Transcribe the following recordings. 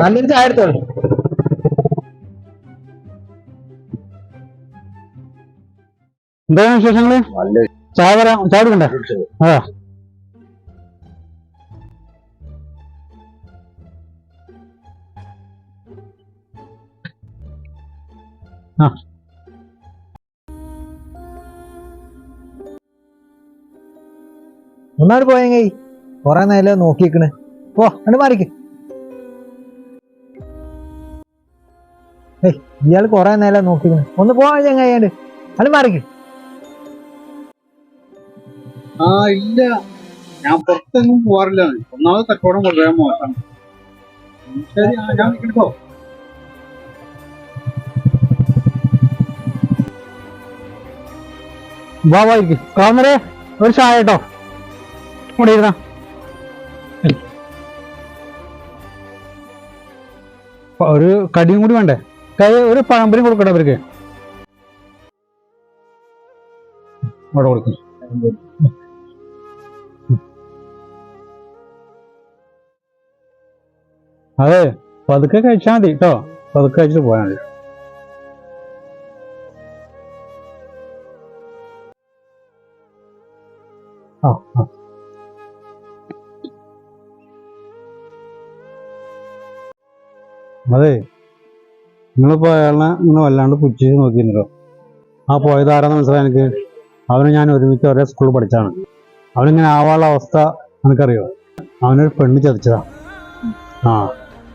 നല്ലൊരു ചായ എടുത്തോളൂ എന്താണ് വിശേഷങ്ങൾ? ചായ വരാം ചായ എടുക്കണ്ടേ? അതാ. ആ. ഒന്നാട് പോയെങ്കി കൊറേ നേരം നോക്കിക്കണ് പോ അങ്ങോട്ട് മാറിക്ക്. ഇയാൾ കുറെ നേരം നോക്കിയിരുന്നു ഒന്ന് പോവാൻ ചങ്ങായിണ്ട് അത് മാറിക്ക്. ആ ഇല്ല. ഞാൻ പുറത്തൊന്നും പോവാറില്ല. ഒന്നാമത് കച്ചവടം കൊണ്ടുവരാൻ മോശം ശരി ഞാൻ വിളിക്കട്ടോ വാ വാ ഇരിക്ക്. കാമറേ ഒരു ചായ കേട്ടോ ഇവിടെ ഇരുന്നാ. ഒരു കടിയും കൂടി വേണ്ടേ? കൈ ഒരു പഴംപൊരി കൊടുക്കട്ടെ അവർക്ക്. അവിടെ കൊടുക്കും. അതെ പതുക്കെ കഴിച്ചാൽ മതി കേട്ടോ പതുക്കെ കഴിച്ചിട്ട് പോയാണല്ലോ ആ ആ. അതെ. നിങ്ങളിപ്പോ അയാളെ ഇങ്ങനെ വല്ലാണ്ട് പുച്ഛിച്ച് നോക്കിയിരുന്നല്ലോ ആ പോയത് ആരാന്ന് മനസ്സിലായി എനിക്ക് അവന് ഞാൻ ഒരുമിച്ച് ഒരേ സ്കൂളിൽ പഠിച്ചാണ്. അവനിങ്ങനെ ആവാനുള്ള അവസ്ഥ നിനക്കറിയോ? അവനൊരു പെണ്ണ് ചതിച്ചതാ. ആ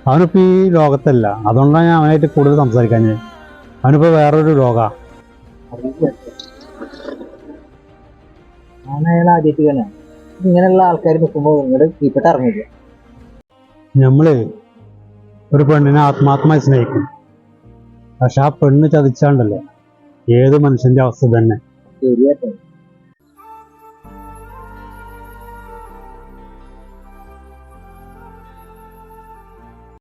അവനിപ്പോൾ ഈ ലോകത്തല്ല. അതുകൊണ്ടാണ് ഞാൻ അവനായിട്ട് കൂടുതൽ സംസാരിക്കാൻ ഞാൻ അവനിപ്പോൾ വേറൊരു ലോകാ ഇങ്ങനെയുള്ള ആൾക്കാർ നിൽക്കുമ്പോൾ നിങ്ങളുടെ കീപ്പിട്ട് ഇറങ്ങില്ല നമ്മൾ ഒരു പെണ്ണിനെ ആത്മാത്മായി സ്നേഹിക്കും. പക്ഷെ ആ പെണ്ണ് ചതിച്ചാണ്ടല്ലോ? ഏത് മനുഷ്യന്റെ അവസ്ഥ തന്നെ ശരിയാട്ടോ